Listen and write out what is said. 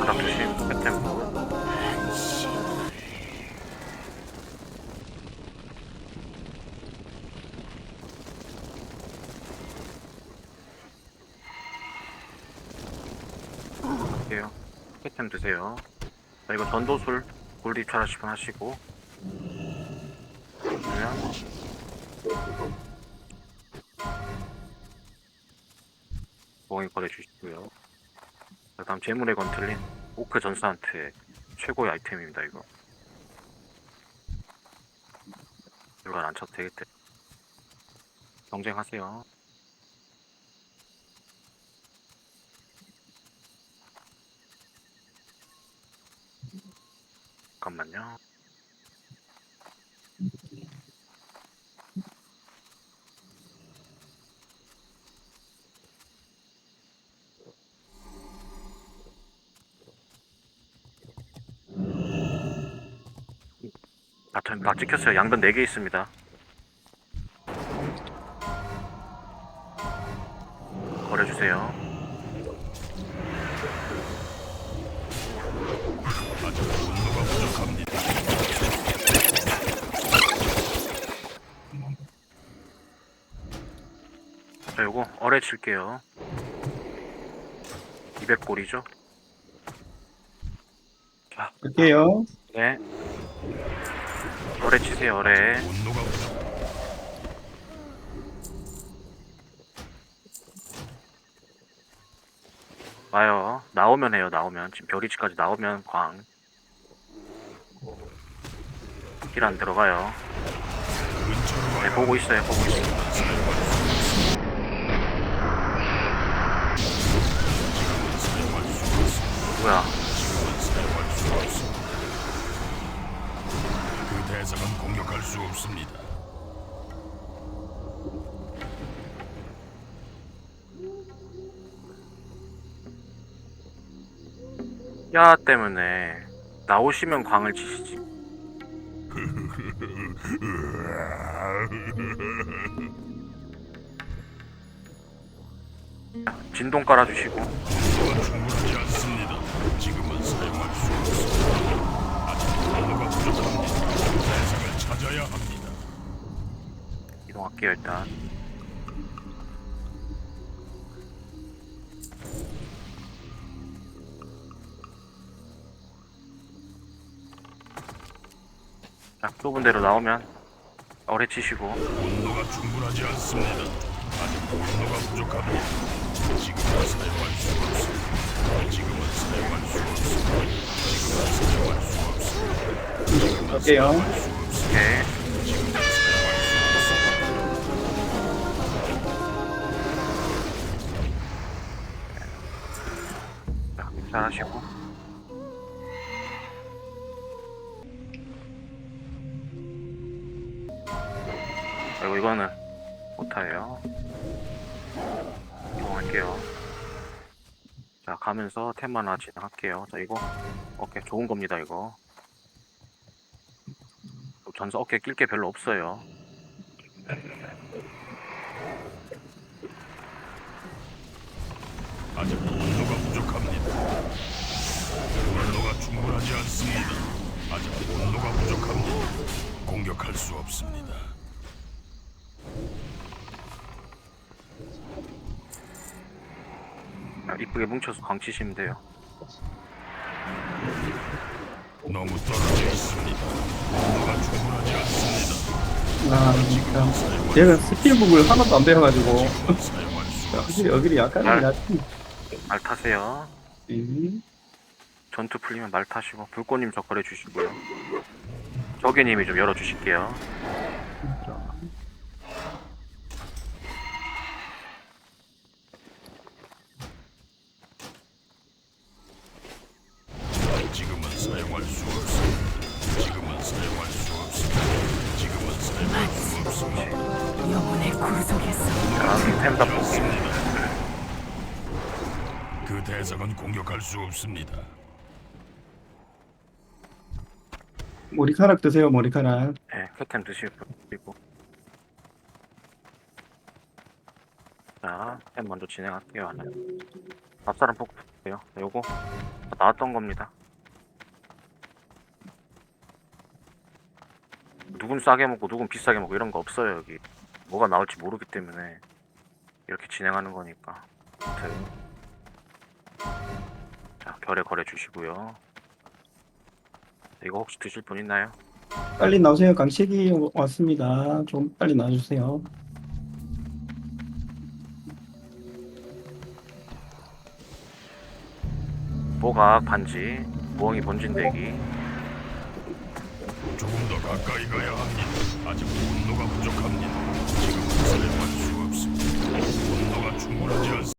바닥 조심, 템포. 할게요. 템 드세요. 자, 이거 전도술 입찰 하시면 하시고. 그러면 봉이 거래 주시고요. 그 다음 재물에 건틀린 오크 전사한테 최고의 아이템입니다 이거. 이걸 안 쳐도 되겠대. 경쟁하세요. 잠깐만요 다, 전- 다 찍혔어요. 양변 4개 있습니다. 걸어주세요. 자 요거 어뢰 칠게요. 200골이죠? 자 갈게요. 네. 어뢰 치세요, 어뢰. 와요. 나오면 해요, 나오면. 지금 별이치까지 나오면 광. 길 안 들어가요. 네, 보고 있어요, 보고 있어요. 뭐야? 없습니다. 야 때문에 나오시면 광을 치시지. 자, 진동 깔아주시고 충분하지 않습니다. 지금은 사용할 수 없습니다. 아직 분노가 부족합니다. 대상을 찾아야 합니다. 이동할게요 일단. 자, 좁은 대로 나오면 어뢰 치시고 분노가 충분하지 않습니다. 아직 분노가 부족합니다. 지금은 사용할 수 없습니다. 지금은 사용할 수 없습니다. 지금은 사용할 수 없습니다. 갈게요. 오케이. 잘하시고. 그리고 이거는 못타예요. 이동할게요. 자, 가면서 템 하나 진행할게요. 자, 이거 어깨 좋은 겁니다, 이거. 전사 어깨 낄 게 별로 없어요. 자, 이쁘게 뭉쳐서 광치시면 돼요. 너무 떨어져 있습니다. 분노가 충분하지 않습니다. 아, 그러니까. 얘가 스킬북을 하나도 안 배워가지고. 사용할 수 확실히 여기이 약간 아. 낫지. 말 타세요. 음. 전투 풀리면 말 타시고 불꽃님 저 걸어 주시고요. 저기님이 좀 열어 주실게요. 자, 지금은 사용할 수 없습니다. 지금은 사용할 수 없습니다. 지금은 사용할 수 없습니다. 영혼의 구속에서 자, 템다 뽑기. 그 대상은 공격할 수 없습니다. 머리카락 드세요, 머리카락. 네, 캣템 드시고. 자, 템 먼저 진행할게요. 하나. 밥사람 뽑고 볼게요. 요거 다 나왔던 겁니다. 누군 싸게 먹고 누군 비싸게 먹고 이런 거 없어요 여기. 뭐가 나올지 모르기 때문에 이렇게 진행하는 거니까. 아무튼 자 별에 걸어 주시고요. 이거 혹시 드실 분 있나요? 빨리 나오세요. 강식이 왔습니다. 좀 빨리 나와주세요. 보각 반지, 부엉이 본진대기, 조금 더 가까이 가야 합니다. 아직 분노가 부족합니다. 지금은 사용할 수 없습니다. 분노가 충분하지 않습니다.